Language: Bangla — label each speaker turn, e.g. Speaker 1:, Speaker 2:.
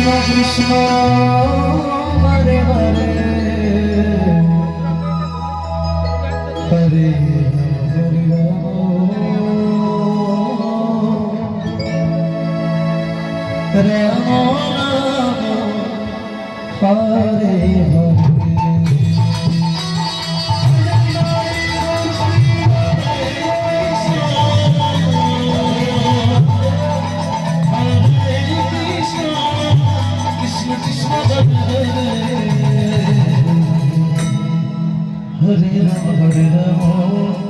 Speaker 1: કૃષ્ણ કૃષ્ણ હરે હરે હરે Ramo ભજે રામ ભજે રામ